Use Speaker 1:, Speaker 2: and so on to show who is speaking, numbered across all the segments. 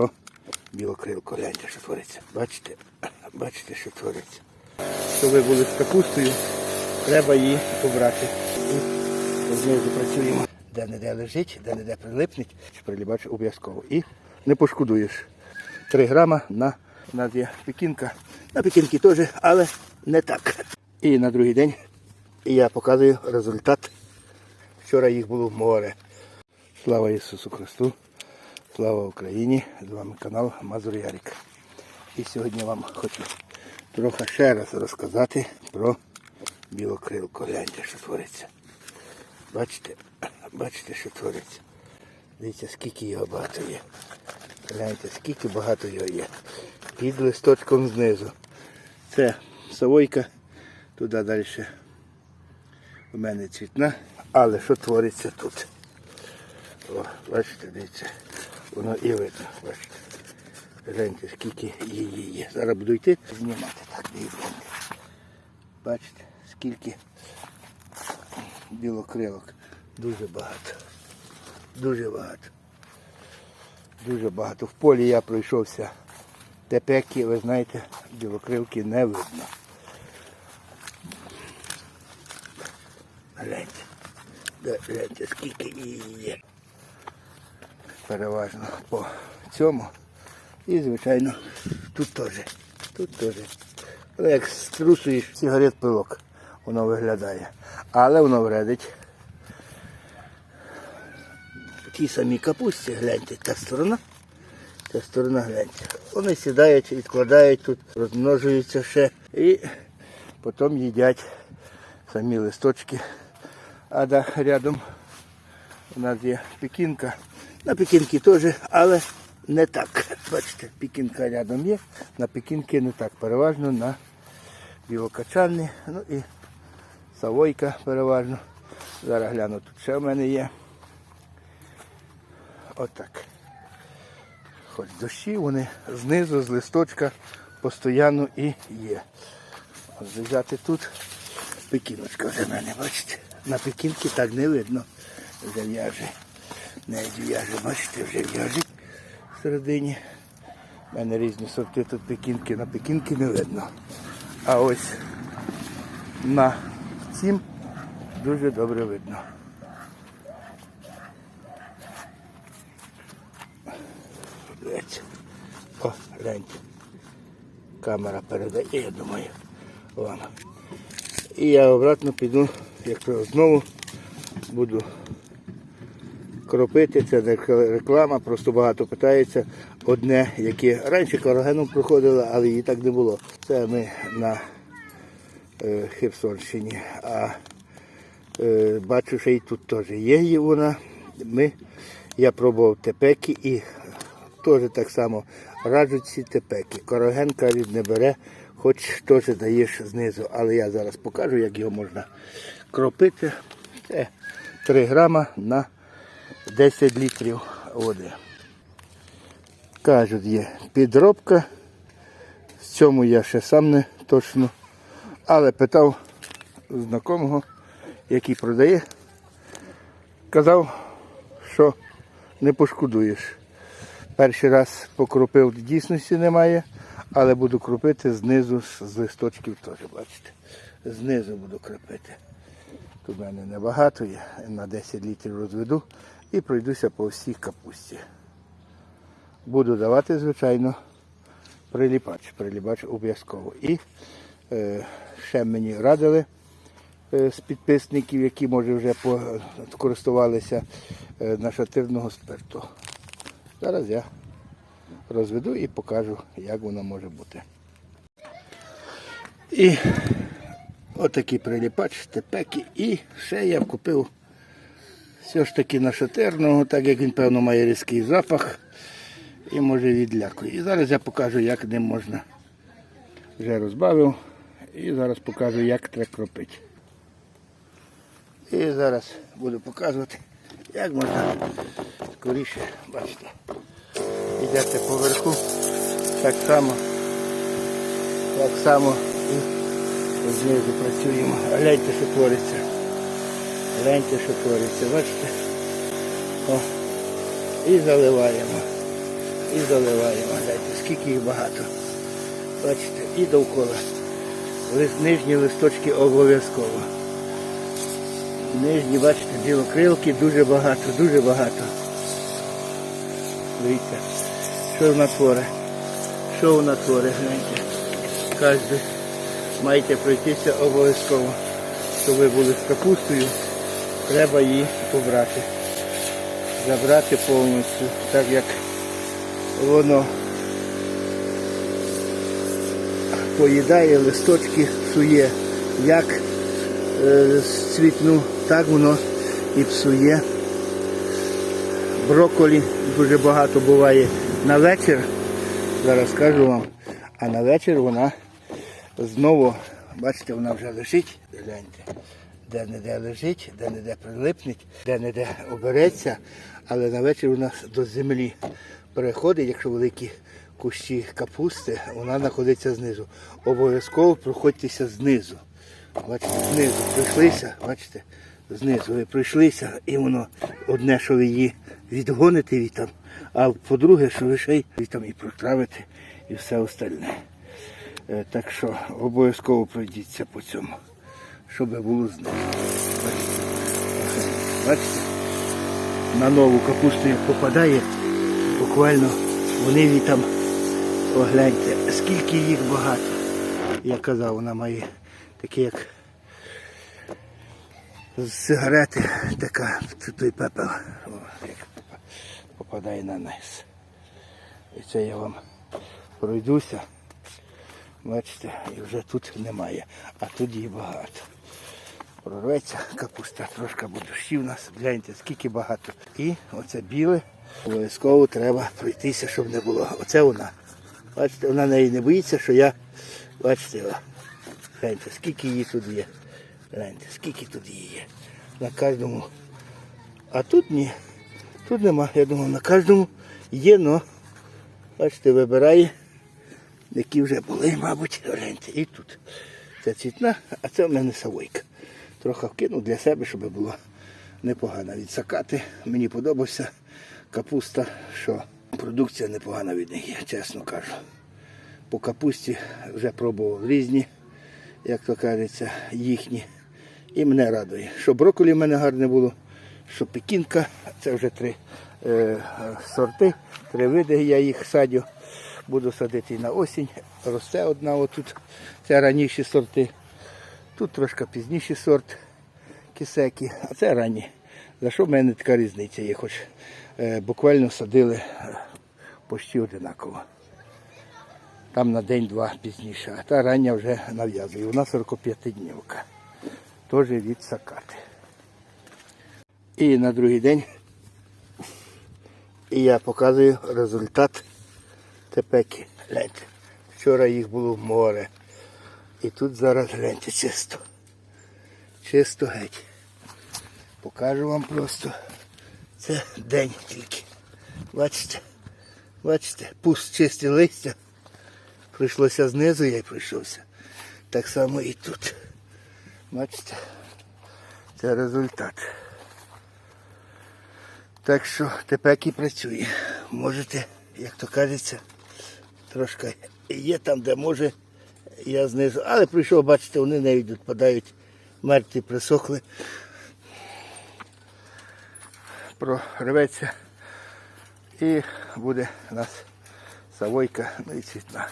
Speaker 1: про білокрилку. Гляньте, що твориться. Бачите? Бачите, що твориться. Щоб ви були з капустою, треба її обрати. І знизу працюємо. Де не де лежить, де не де прилипнеть, прилібач обов'язково. І не пошкодуєш. 3 грама на, у нас є пекінка. На пекінки теж, але не так. І на другий день я показую результат. Вчора їх було море. Слава Ісусу Христу! Слава Україні! З вами канал Мазур Ярик. І сьогодні вам хочу трохи ще раз розказати про білокрилку. Гляньте, що твориться. Бачите? Бачите, що твориться. Дивіться, скільки його багато є. Гляньте, скільки багато його є. Під листочком знизу. Це совойка, туди далі у мене цвітна. Але що твориться тут? О, бачите, дивіться, воно і видно, бачите. Гляньте, скільки її є. Зараз буду йти знімати. Так, дивіться. Бачите, скільки білокрилок. Дуже багато. Дуже багато. Дуже багато. В полі я пройшовся. Тепеки, ви знаєте, білокрилки не видно. Гляньте. Гляньте, скільки її є. Переважно по цьому. І, звичайно, тут теж. Тут теж. Але як струсуєш сигарет пилок, воно виглядає. Але воно вредить. Ті самі капусті, гляньте, та сторона. Та сторона гляньте. Вони сідають, відкладають тут, розмножуються ще і потім їдять самі листочки. А да, рядом у нас є пекінка. На пекінки теж, але не так. Бачите, пекінка рядом є, на пекінки не так. Переважно на білокачальні, ну і савойка переважно. Зараз гляну, тут ще в мене є. Отак. Хоч дощі, вони знизу, з листочка постійно і є. Ось взяти тут пекіночка вже в мене, бачите? На пекінки так не видно. Вже в'яже. Навіть в'яже, бачите, вже в'яжить всередині. У мене різні сорти тут пекінки, на пекінки не видно. А ось на цім дуже добре видно. О, гляньте. Камера передає, я думаю, вам. І я обратно піду, якщо знову буду кропити, це не реклама, просто багато питається. Одне, яке раніше карагеном проходило, але її так не було. Це ми на е, Херсонщині. А е, бачу, що і тут теж є її вона. Ми, я пробував тепеки і теж так само раджуть ці тепеки. Короген, кажуть, не бере, хоч теж даєш знизу. Але я зараз покажу, як його можна кропити. Це 3 грама на 10 літрів води. Кажуть, є підробка. В цьому я ще сам не точно. Але питав знакомого, який продає, казав, що не пошкодуєш. Перший раз покропив, дійсності немає, але буду кропити знизу з листочків теж, бачите. Знизу буду кропити. Тут в мене небагато є, на 10 літрів розведу і пройдуся по всій капусті. Буду давати, звичайно, приліпач. Приліпач обов'язково. І е, ще мені радили е, з підписників, які може вже по- користувалися е, нашатирного спирту. Зараз я розведу і покажу, як воно може бути. І отакий приліпач, тепеки. І ще я купив все ж таки нашатирного, так як він, певно, має різкий запах і може відлякує. І зараз я покажу, як ним можна. Вже розбавив. І зараз покажу, як треба кропити. І зараз буду показувати, як можна скоріше, бачите. Йдете поверху, так само, так само і знизу працюємо. Гляньте, що твориться. Гляньте, що твориться, бачите? О. І заливаємо. І заливаємо. Гляньте, скільки їх багато. Бачите, і довкола. Нижні листочки обов'язково. Нижні, бачите, білокрилки дуже багато, дуже багато. Дивіться, що вона творить. Що вона творить, гляньте. Кожен маєте пройтися обов'язково. Щоб ви були з капустою, треба її побрати. Забрати повністю, так як воно поїдає листочки, псує як е, цвітну, так воно і псує. Брокколі дуже багато буває на вечір. Зараз скажу вам. А на вечір вона знову, бачите, вона вже лежить. Гляньте, де-не-де лежить, де-не-де прилипнеть, де-не-де обереться, але на вечір вона до землі переходить, якщо великі кущі капусти, вона знаходиться знизу. Обов'язково проходьтеся знизу. Бачите, знизу прийшлися, бачите, знизу ви прийшлися, і воно одне, що ви її відгоните від там, а по-друге, що ви ще й там і протравите, і все остальне. Е, Так що обов'язково пройдіться по цьому, щоб було знизу. Бачите, бачите, на нову капусту як попадає, буквально вони від там, огляньте, скільки їх багато. Я казав, вона має таке як з сигарети така той пепел о, як попадає на низ. І це я вам пройдуся. Бачите, і вже тут немає, а тут її багато. Прорветься капуста, трошки буде дощів у нас, гляньте, скільки багато. І оце біле обов'язково треба пройтися, щоб не було. Оце вона. Бачите, вона неї не боїться, що я, бачите, гляньте, скільки її тут є. Гляньте, скільки тут її є. На кожному. А тут ні. Тут нема. Я думав, на кожному є, но бачите, вибирає, які вже були, мабуть, гляньте. І тут. Це цвітна, а це в мене савойка. Трохи вкинув для себе, щоб було непогано відсакати. Мені подобався капуста, що продукція непогана від них є, чесно кажу. По капусті вже пробував різні, як то кажеться, їхні. І мене радує. Що брокколі в мене гарне було, що пекінка, це вже три е, сорти, три види, я їх садю. Буду садити на осінь. Росте одна отут. Це раніші сорти. Тут трошки пізніший сорт кисекі, а це ранні. За що в мене така різниця є, хоч е, буквально садили е, почти одинаково. Там на день-два пізніше, а та рання вже нав'язує. Вона 45 днівка. Теж від сакати. І на другий день і я показую результат тепеки. Гляньте. Вчора їх було море. І тут зараз гляньте чисто. Чисто геть. Покажу вам просто. Це день тільки. Бачите? Бачите, пуст чисті листя. Прийшлося знизу, я й прийшовся. Так само і тут. Бачите? Це результат. Так що тепеки працює. Можете, як то кажеться, трошки є там, де може, я знизу. Але прийшов, бачите, вони не йдуть, падають, мертві присохли. Прорветься. І буде у нас савойка, ну цвітна.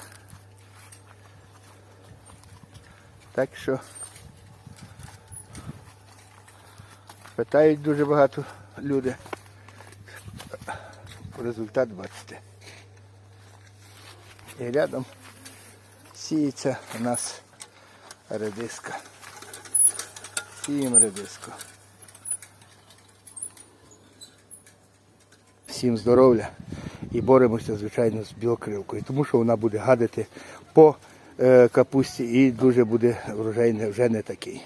Speaker 1: Так що питають дуже багато люди. Результат бачите. І рядом сіється у нас редиска. Сіємо редиску. Всім здоров'я і боремося, звичайно, з білокривкою, тому що вона буде гадити по е, капусті і дуже буде врожай вже не такий.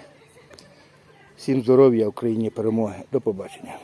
Speaker 1: Всім здоров'я, Україні перемоги. До побачення.